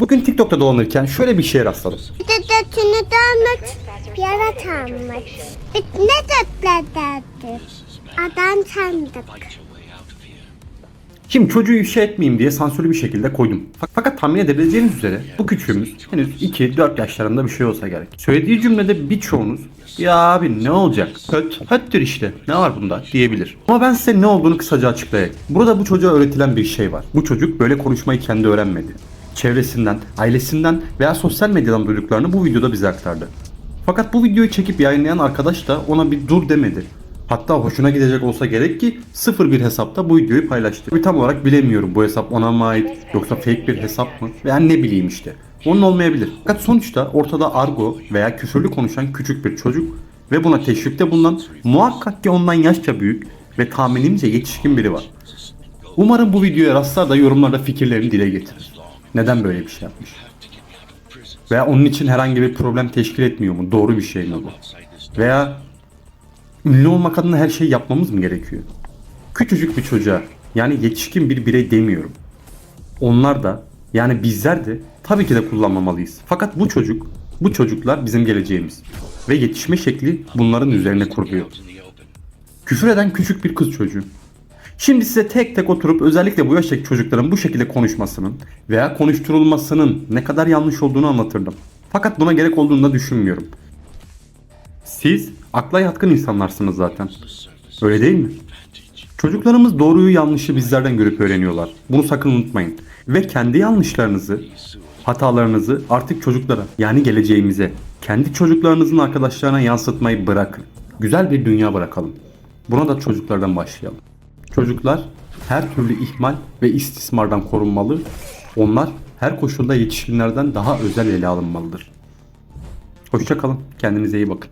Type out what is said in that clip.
Bugün TikTok'ta dolanırken şöyle bir şeye rastladım. Sandık. Şimdi çocuğu ifşa etmeyeyim diye sansürlü bir şekilde koydum. Fa- Fakat tahmin edebileceğiniz üzere bu küçüğümüz henüz 2-4 yaşlarında bir şey olsa gerek. Söylediği cümlede birçoğunuz ya abi ne olacak? Höt, höttür işte. Ne var bunda diyebilir. Ama ben size ne olduğunu kısaca açıklayayım. Burada bu çocuğa öğretilen bir şey var. Bu çocuk böyle konuşmayı kendi öğrenmedi. Çevresinden, ailesinden veya sosyal medyadan duyduklarını bu videoda bize aktardı. Fakat bu videoyu çekip yayınlayan arkadaş da ona bir dur demedi. Hatta hoşuna gidecek olsa gerek ki sıfır bir hesapta bu videoyu paylaştı. Ve tam olarak bilemiyorum bu hesap ona mı ait yoksa fake bir hesap mı veya ne bileyim işte. Onun olmayabilir. Fakat sonuçta ortada argo veya küfürlü konuşan küçük bir çocuk ve buna teşvikte bulunan muhakkak ki ondan yaşça büyük ve tahminimce yetişkin biri var. Umarım bu videoya rastlar da yorumlarda fikirlerini dile getirir. Neden böyle bir şey yapmış? Veya onun için herhangi bir problem teşkil etmiyor mu? Doğru bir şey mi bu? Veya ünlü olmak adına her şeyi yapmamız mı gerekiyor? Küçücük bir çocuğa yani yetişkin bir birey demiyorum. Onlar da yani bizler de tabii ki de kullanmamalıyız. Fakat bu çocuk, bu çocuklar bizim geleceğimiz. Ve yetişme şekli bunların üzerine kuruluyor. Küfür eden küçük bir kız çocuğu. Şimdi size tek tek oturup özellikle bu yaştaki çocukların bu şekilde konuşmasının veya konuşturulmasının ne kadar yanlış olduğunu anlatırdım. Fakat buna gerek olduğunu da düşünmüyorum. Siz akla yatkın insanlarsınız zaten. Öyle değil mi? Çocuklarımız doğruyu yanlışı bizlerden görüp öğreniyorlar. Bunu sakın unutmayın. Ve kendi yanlışlarınızı, hatalarınızı artık çocuklara yani geleceğimize, kendi çocuklarınızın arkadaşlarına yansıtmayı bırakın. Güzel bir dünya bırakalım. Buna da çocuklardan başlayalım. Çocuklar her türlü ihmal ve istismardan korunmalı. Onlar her koşulda yetişkinlerden daha özel ele alınmalıdır. Hoşçakalın. Kendinize iyi bakın.